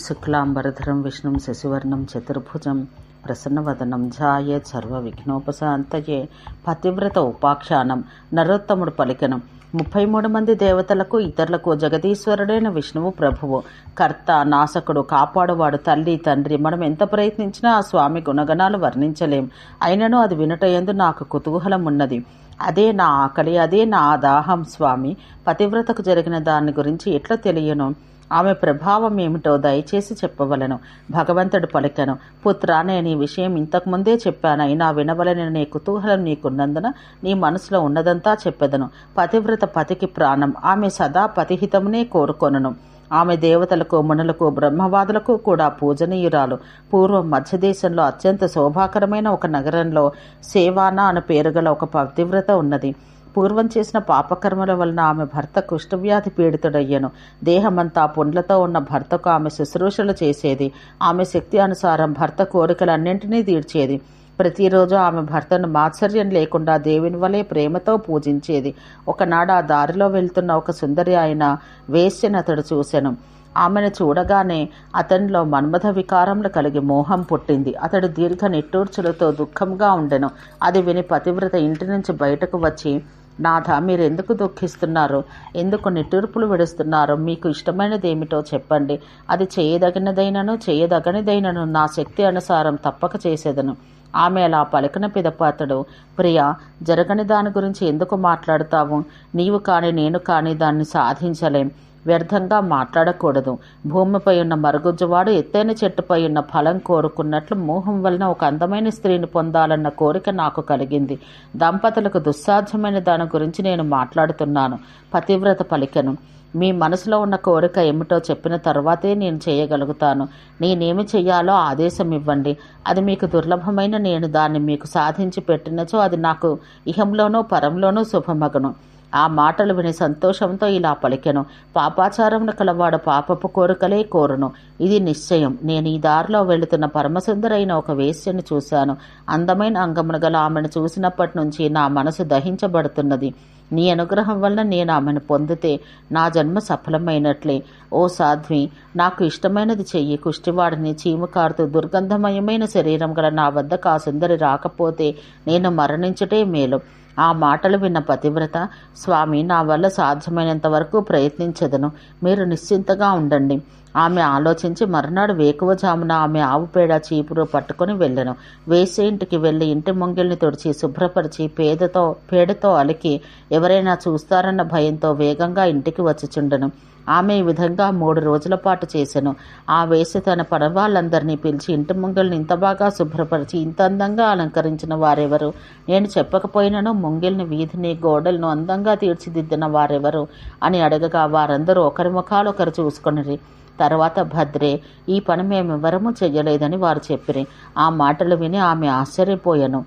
శుక్లాంబరధరం విష్ణుం శశివర్ణం చతుర్భుజం ప్రసన్నవదనం ఝాయేత్ సర్వ విఘ్నోపశాంతయే పతివ్రత ఉపాఖ్యానం నరోత్తముడు పలికనం. ముప్పై మూడు మంది దేవతలకు ఇతరులకు జగదీశ్వరుడైన విష్ణువు ప్రభువు. కర్త నాశకుడు కాపాడువాడు తల్లి తండ్రి మనం ఎంత ప్రయత్నించినా ఆ స్వామి గుణగణాలు వర్ణించలేం. అయినను అది వినుటయందు నాకు కుతూహలం ఉన్నది అదే నా ఆకలి అదే నా దాహం స్వామి. పతివ్రతకు జరిగిన దాని గురించి ఎట్లా తెలియను? ఆమె ప్రభావం ఏమిటో దయచేసి చెప్పవలను. భగవంతుడు పలికను పుత్ర నేను ఈ విషయం ఇంతకుముందే చెప్పానైనా వినవలని నీ కుతూహలం నీకున్నందున నీ మనసులో ఉన్నదంతా చెప్పెదను. పతివ్రత పతికి ప్రాణం. ఆమె సదా పతిహితమునే కోరుకొనును. ఆమె దేవతలకు మునులకు బ్రహ్మవాదులకు కూడా పూజనీయురాలు. పూర్వం మధ్యదేశంలో అత్యంత శోభాకరమైన ఒక నగరంలో సేవానా అను పేరుగల ఒక పతివ్రత ఉన్నది. పూర్వం చేసిన పాపకర్మల వలన ఆమె భర్త కుష్ఠవ్యాధి పీడితుడయ్యను. దేహమంతా పుండ్లతో ఉన్న భర్తకు ఆమె శుశ్రూషలు చేసేది. ఆమె శక్తి అనుసారం భర్త కోరికలన్నింటినీ తీర్చేది. ప్రతిరోజు ఆమె భర్తను మాత్సర్యం లేకుండా దేవుని వలె ప్రేమతో పూజించేది. ఒకనాడు ఆ దారిలో వెళ్తున్న ఒక సుందరి ఆయన వేశ్యను అతడు చూశాను ఆమెను చూడగానే అతనిలో మన్మథ వికారములు కలిగి మోహం పుట్టింది. అతడు దీర్ఘ నిట్టూర్చులతో దుఃఖంగా ఉండెను. అది విని పతివ్రత ఇంటి నుంచి బయటకు వచ్చి నాథ మీరెందుకు దుఃఖిస్తున్నారు? ఎందుకు నిట్టూర్పులు విడుస్తున్నారు? మీకు ఇష్టమైనది ఏమిటో చెప్పండి. అది చేయదగినదైనను చేయదగనిదైనను నా శక్తి అనుసారం తప్పక చేసేదను. ఆమె అలా పలికిన పిదప అతడు ప్రియా జరగని దాని గురించి ఎందుకు మాట్లాడతావు? నీవు కానీ నేను కానీ దాన్ని సాధించలేం. వ్యర్థంగా మాట్లాడకూడదు. భూమిపై ఉన్న మరుగుజ్జువాడు ఎత్తైన చెట్టుపై ఉన్న ఫలం కోరుకున్నట్లు మోహం వలన ఒక అందమైన స్త్రీని పొందాలన్న కోరిక నాకు కలిగింది. దంపతులకు దుస్సాధ్యమైన దాని గురించి నేను మాట్లాడుతున్నాను. పతివ్రత పలికను. మీ మనసులో ఉన్న కోరిక ఏమిటో చెప్పిన తర్వాతే నేను చేయగలుగుతాను. నేనేమి చెయ్యాలో ఆదేశం ఇవ్వండి. అది మీకు దుర్లభమైన నేను దాన్ని మీకు సాధించి పెట్టినచో అది నాకు ఇహంలోనూ పరంలోనూ శుభమగను. ఆ మాటలు విని సంతోషంతో ఇలా పలికెను. పాపాచారమును కలవాడు పాపపు కోరికలే కోరును. ఇది నిశ్చయం. నేను ఈ దారిలో వెళుతున్న పరమసుందరైన ఒక వేశ్యను చూశాను. అందమైన అంగమును గల ఆమెను చూసినప్పటి నుంచి నా మనసు దహించబడుతున్నది. నీ అనుగ్రహం వలన నేను ఆమెను పొందితే నా జన్మ సఫలమైనట్లే. ఓ సాధ్వి నాకు ఇష్టమైనది చెయ్యి. కుష్టివాడిని చీమకారుతూ దుర్గంధమయమైన శరీరం గల నా వద్దకు ఆ సుందరి రాకపోతే నేను మరణించటే మేలు. ఆ మాటలు విన్న పతివ్రత స్వామి నా వల్ల సాధ్యమైనంత వరకు ప్రయత్నించదను. మీరు నిశ్చింతగా ఉండండి. ఆమె ఆలోచించి మర్నాడు వేకువజామున ఆమె ఆవు పేడ చీపురు పట్టుకుని వెళ్ళను. వేసే ఇంటికి వెళ్ళి ఇంటి మొంగిల్ని తుడిచి శుభ్రపరిచి పేదతో పేడతో అలికి ఎవరైనా చూస్తారన్న భయంతో వేగంగా ఇంటికి వచ్చిచుండెను ఆమె ఈ విధంగా మూడు రోజుల పాటు చేశాను ఆ వేసి తన పడవాళ్ళందరినీ పిలిచి ఇంటి ముంగిల్ని ఇంత బాగా శుభ్రపరిచి ఇంత అందంగా అలంకరించిన వారెవరు? నేను చెప్పకపోయినను ముంగిల్ని వీధిని గోడలను అందంగా తీర్చిదిద్దిన వారెవరు? అని అడగగా వారందరూ ఒకరి ముఖాలు ఒకరు చూసుకుని తర్వాత భద్రే ఈ పని మేమెవరము చెయ్యలేదని వారు చెప్పిరి. ఆ మాటలు విని ఆమె ఆశ్చర్యపోయాను.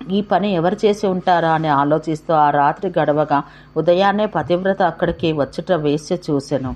ఈ పని ఎవరు చేసి ఉంటారా అని ఆలోచిస్తూ ఆ రాత్రి గడవగా ఉదయాన్నే పతివ్రత అక్కడికి వచ్చుట వేసి చూశాను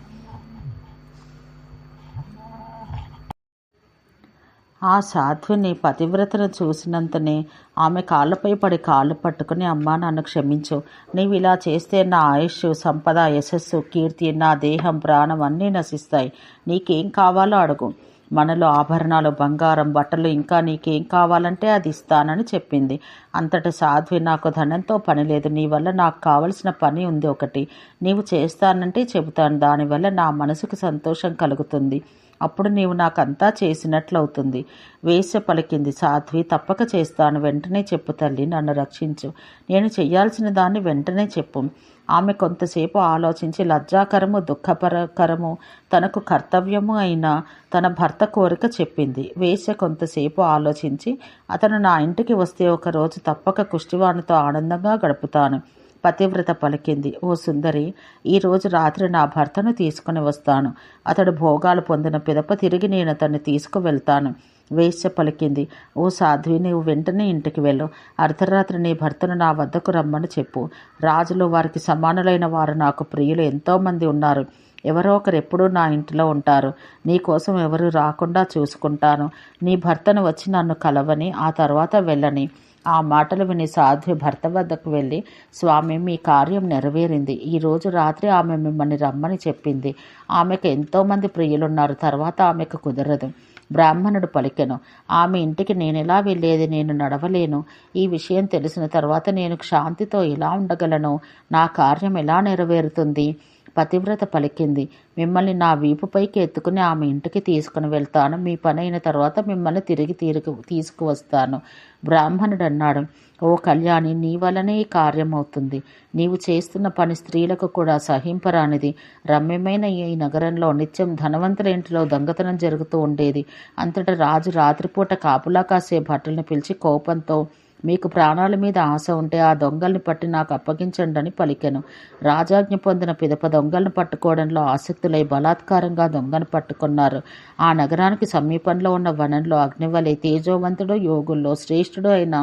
ఆ సాధ్విని పతివ్రతను చూసినంతనే ఆమె కాళ్ళపై పడి కాళ్ళు పట్టుకుని అమ్మా నన్ను క్షమించు. నీవు ఇలా చేస్తే నా ఆయుష్ సంపద యశస్సు కీర్తి నా దేహం ప్రాణం అన్నీ నశిస్తాయి. నీకేం కావాలో అడుగు. మనలో ఆభరణాలు బంగారం బట్టలు ఇంకా నీకేం కావాలంటే అది ఇస్తానని చెప్పింది. అంతటి సాధ్వి నాకు ధనంతో పని లేదు. నీ వల్ల నాకు కావలసిన పని ఉంది ఒకటి. నీవు చేస్తానంటే చెబుతాను. దానివల్ల నా మనసుకు సంతోషం కలుగుతుంది. అప్పుడు నీవు నాకంతా చేసినట్లవుతుంది. వేశ్య పలికింది సాధ్వి తప్పక చేస్తాను వెంటనే చెప్పు తల్లి నన్ను రక్షించు. నేను చెయ్యాల్సిన దాన్ని వెంటనే చెప్పు. ఆమె కొంతసేపు ఆలోచించి లజ్జాకరము దుఃఖపరకరము తనకు కర్తవ్యము అయిన తన భర్త కోరిక చెప్పింది. వేశ్య కొంతసేపు ఆలోచించి అతను నా ఇంటికి వస్తే ఒకరోజు తప్పక కుష్టివాణితో ఆనందంగా గడుపుతాను. పతివ్రత పలికింది. ఓ సుందరి ఈరోజు రాత్రి నా భర్తను తీసుకుని వస్తాను. అతడు భోగాలు పొందిన పిదప తిరిగి నేను అతన్ని తీసుకువెళ్తాను. వేశ్య పలికింది. ఓ సాధ్వి నీవు వెంటనే ఇంటికి వెళ్ళు. అర్ధరాత్రి నీ భర్తను నా వద్దకు రమ్మని చెప్పు. రాజులు వారికి సమానులైన వారు నాకు ప్రియులు ఎంతోమంది ఉన్నారు. ఎవరో ఒకరు ఎప్పుడూ నా ఇంటిలో ఉంటారు. నీ కోసం ఎవరు రాకుండా చూసుకుంటాను. నీ భర్తను వచ్చి నన్ను కలవని ఆ తర్వాత వెళ్ళని. ఆ మాటలు విని సాధ్వి భర్త వద్దకు వెళ్ళి స్వామి మీ కార్యం నెరవేరింది. ఈరోజు రాత్రి ఆమె మిమ్మల్ని రమ్మని చెప్పింది. ఆమెకు ఎంతోమంది ప్రియులున్నారు. తర్వాత ఆమెకు కుదరదు. బ్రాహ్మణుడు పలికెను. ఆమె ఇంటికి నేను ఎలా వెళ్ళేది? నేను నడవలేను. ఈ విషయం తెలిసిన తర్వాత నేను శాంతితో ఎలా ఉండగలను? నా కార్యం ఎలా నెరవేరుతుంది? పతివ్రత పలికింది. మిమ్మల్ని నా వీపుపైకి ఎత్తుకుని ఆమె ఇంటికి తీసుకుని వెళ్తాను. మీ పని అయిన తర్వాత మిమ్మల్ని తిరిగి తీరుకు తీసుకువస్తాను. బ్రాహ్మణుడు అన్నాడు ఓ కళ్యాణి నీ వలనే ఈ కార్యం అవుతుంది. నీవు చేస్తున్న పని స్త్రీలకు కూడా సహింపరానిది. రమ్యమైన ఈ నగరంలో నిత్యం ధనవంతుల ఇంటిలో దొంగతనం జరుగుతూ ఉండేది. అంతటా రాజు రాత్రిపూట కాపులా కాసే భటుల్ని పిలిచి కోపంతో మీకు ప్రాణాల మీద ఆశ ఉంటే ఆ దొంగల్ని పట్టి నాకు అప్పగించండి అని పలికెను. రాజాజ్ఞ పొందిన పిదప దొంగలను పట్టుకోవడంలో ఆసక్తులై బలాత్కారంగా దొంగను పట్టుకున్నారు. ఆ నగరానికి సమీపంలో ఉన్న వనంలో అగ్నివలే తేజోవంతుడు యోగుల్లో శ్రేష్ఠుడు అయిన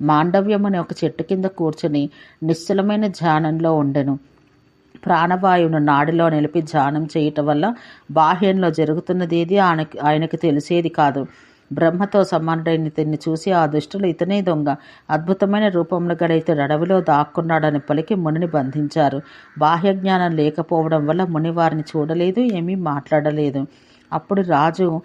మాండవ్యం అనే ఒక చెట్టు కింద కూర్చుని నిశ్చలమైన ధ్యానంలో ఉండెను. ప్రాణవాయువును నాడిలో నిలిపి ధ్యానం చేయటం వల్ల బాహ్యంలో జరుగుతున్నది ఏది ఆయనకి ఆయనకు తెలిసేది కాదు. బ్రహ్మతో సమానుడైన ఇతన్ని చూసి ఆ దుష్టులు ఇతనే దొంగ. అద్భుతమైన రూపంలో గల ఇతడు అడవిలో దాక్కున్నాడని పలికి మునిని బంధించారు. బాహ్య జ్ఞానం లేకపోవడం వల్ల ముని వారిని చూడలేదు ఏమీ మాట్లాడలేదు. అప్పుడు రాజు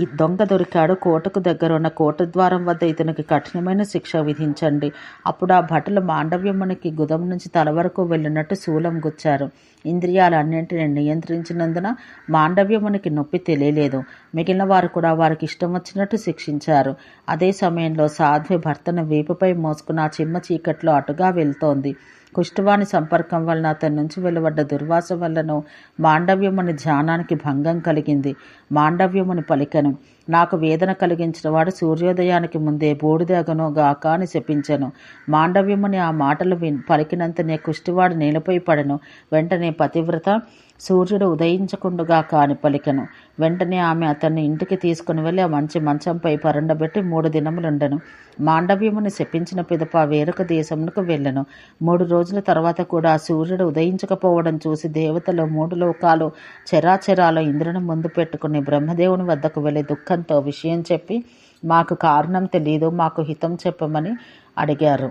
ఈ దొంగ దొరికాడు కోటకు దగ్గర ఉన్న కోట ద్వారం వద్ద ఇతనికి కఠినమైన శిక్ష విధించండి. అప్పుడు ఆ భటులు మాండవ్యమునికి గుదం నుంచి తల వరకు వెళ్ళినట్టు శూలం గుచ్చారు. ఇంద్రియాలన్నింటిని నియంత్రించినందున మాండవ్యమునికి నొప్పి తెలియలేదు. మిగిలిన వారు కూడా వారికి ఇష్టం వచ్చినట్టు శిక్షించారు. అదే సమయంలో సాధ్వి భర్తను వీపుపై మోసుకున్న ఆ చిమ్మ చీకట్లో అటుగా వెళ్తోంది. కుష్ఠవాణి సంపర్కం వలన అతని నుంచి వెలువడ్డ దుర్వాస వల్లనూ మాండవ్యముని ధ్యానానికి భంగం కలిగింది. మాండవ్యముని పలికను. నాకు వేదన కలిగించిన వాడు సూర్యోదయానికి ముందే బూడిదగను గాక అని శపించెను మాండవ్యముని ఆ మాటలు విన్ పలికినంతనే కుష్టివాడు నేలపై పడను. వెంటనే పతివ్రత సూర్యుడు ఉదయించకుండుగా కాని పలికెను. వెంటనే ఆమె అతన్ని ఇంటికి తీసుకుని వెళ్ళి ఆ మంచి మంచంపై పరుండబెట్టి మూడు దినములుండెను. మాండవ్యముని శపించిన పిదప వేరొక దేశమునకు వెళ్ళెను. మూడు రోజుల తర్వాత కూడా సూర్యుడు ఉదయించకపోవడం చూసి దేవతలు మూడు లోకాలు చెరాచెరాలో ఇంద్రుని ముందు పెట్టుకుని బ్రహ్మదేవుని వద్దకు వెళ్ళి దుఃఖంతో విషయం చెప్పి మాకు కారణం తెలియదు మాకు హితం చెప్పమని అడిగారు.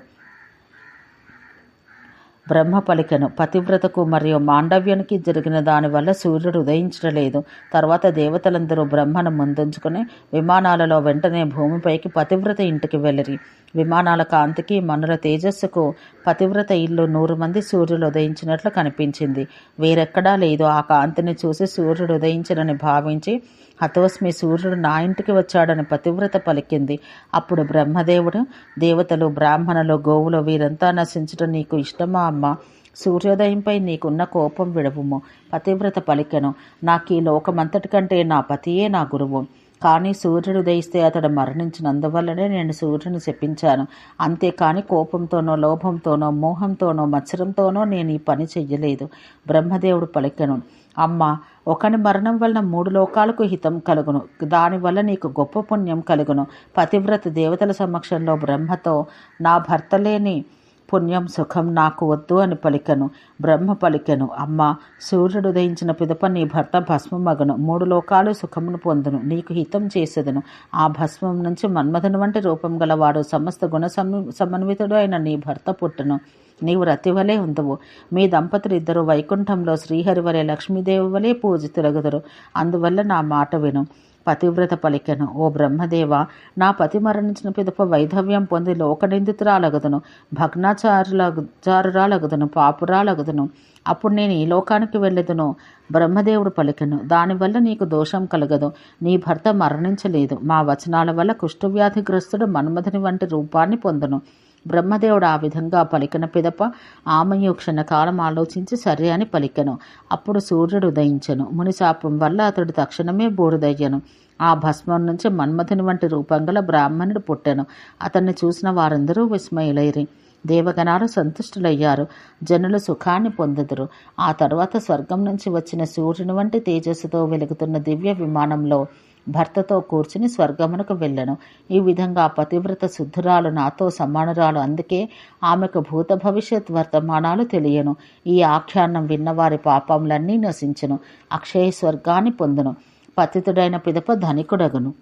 బ్రహ్మ పలికెను పతివ్రతకు మరియు మాండవ్యానికి జరిగిన దానివల్ల సూర్యుడు ఉదయించడలేదు తర్వాత దేవతలందరూ బ్రహ్మను ముందుంచుకుని విమానాలలో వెంటనే భూమిపైకి పతివ్రత ఇంటికి వెళ్ళిరి. విమానాల కాంతికి మనుల తేజస్సుకు పతివ్రత ఇల్లు నూరు మంది సూర్యులు ఉదయించినట్లు కనిపించింది. వేరెక్కడా లేదు. ఆ కాంతిని చూసి సూర్యుడు ఉదయించనని భావించి హతోస్మి సూర్యుడు నా ఇంటికి వచ్చాడని పతివ్రత పలికింది. అప్పుడు బ్రహ్మదేవుడు దేవతలు బ్రాహ్మణులు గోవులు వీరంతా నశించడం నీకు ఇష్టమా? అమ్మ. సూర్యోదయంపై నీకున్న కోపం విడవుము. పతివ్రత పలికెను. నాకు ఈ లోకమంతటి కంటే నా పతియే నా గురువు. కానీ సూర్యుడు ఉదయిస్తే అతడు మరణించినందువల్లనే నేను సూర్యుని శపించాను. అంతేకాని కోపంతోనో లోభంతోనో మోహంతోనో మత్సరంతోనో నేను ఈ పని చెయ్యలేదు. బ్రహ్మదేవుడు పలికెను. అమ్మ ఒకని మరణం వలన మూడు లోకాలకు హితం కలుగును. దానివల్ల నీకు గొప్ప పుణ్యం కలుగును. పతివ్రత దేవతల సమక్షంలో బ్రహ్మతో నా భర్త లేని పుణ్యం సుఖం నాకు వద్దు అని పలికెను. బ్రహ్మ పలికెను. అమ్మ సూర్యుడు ఉదయించిన పిదప నీ భర్త భస్మమగను మూడు లోకాలు సుఖమును పొందును. నీకు హితం చేసేదను. ఆ భస్మం నుంచి మన్మధుని వంటి రూపం గలవాడు సమస్త గుణ సమన్వితుడు అయిన నీ భర్త పుట్టును. నీవు రతివలే ఉందవు. మీ దంపతులు ఇద్దరు వైకుంఠంలో శ్రీహరి వలె లక్ష్మీదేవి వలె పూజితులగుదరు అందువల్ల నా మాట విను. పతివ్రత పలికెను. ఓ బ్రహ్మదేవ నా పతి మరణించిన పిదప వైధవ్యం పొంది లోకనిందితురాలగదును. భగ్నాచారులగుచారురాలగదును పాపురాలగదును. అప్పుడు నేను ఈ లోకానికి వెళ్ళదును. బ్రహ్మదేవుడు పలికెను. దానివల్ల నీకు దోషం కలగదు. నీ భర్త మరణించలేదు. మా వచనాల వల్ల కుష్ఠవ్యాధిగ్రస్తుడు మన్మధుని వంటి రూపాన్ని పొందును. బ్రహ్మదేవుడు ఆ విధంగా పలికిన పిదప ఆమెయు క్షణకాలం ఆలోచించి సరే అని పలికెను. అప్పుడు సూర్యుడు ఉదయించెను. మునిశాపం వల్ల అతడు తక్షణమే బూడిదయ్యను. ఆ భస్మం నుంచి మన్మథుని వంటి రూపంగల బ్రాహ్మణుడు పుట్టెను. అతన్ని చూసిన వారందరూ విస్మయులైరి. దేవగణాలు సంతుష్టులయ్యారు. జనులు సుఖాన్ని పొందుదురు. ఆ తర్వాత స్వర్గం నుంచి వచ్చిన సూర్యుని వంటి తేజస్సుతో వెలుగుతున్న దివ్య విమానంలో భర్తతో కూర్చుని స్వర్గమునకు వెళ్ళను. ఈ విధంగా పతివ్రత శుద్ధురాలు నాతో సమానురాలు. అందుకే ఆమెకు భూత భవిష్యత్ వర్తమానాలు తెలియను. ఈ ఆఖ్యానం విన్నవారి పాపములన్నీ నశించును. అక్షయ స్వర్గాన్ని పొందును. పతితుడైన పిదప ధనికుడగును.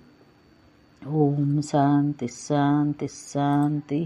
ఓం శాంతి శాంతి శాంతి.